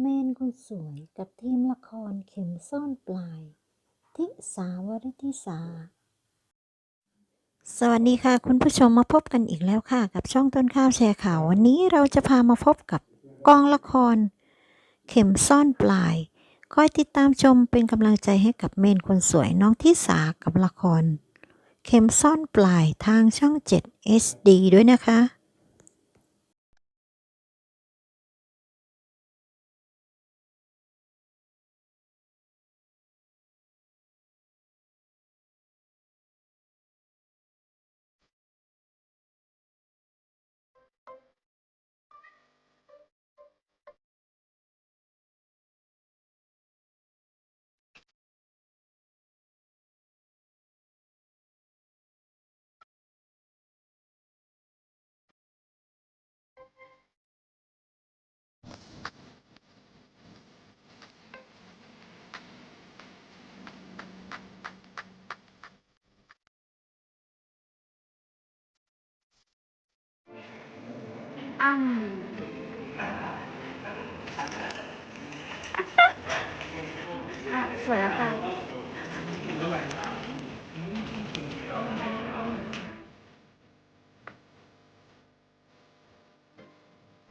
เมนคนสวยกับทีมละครเข็มซ่อนปลาย ทิสาวริธิสา สวัสดีค่ะ คุณผู้ชมมาพบกันอีกแล้วค่ะ กับช่องต้นข้าวแชร์ข่าว วันนี้เราจะพามาพบกับกองละคร เข็มซ่อนปลายคอยติดตามชมเป็นกำลังใจให้กับเมนคนสวยน้องทิสากับละคร เข็มซ่อนปลายทางช่อง 7 SD ด้วยนะคะ อ้ำอะสวยแล้วค่ะ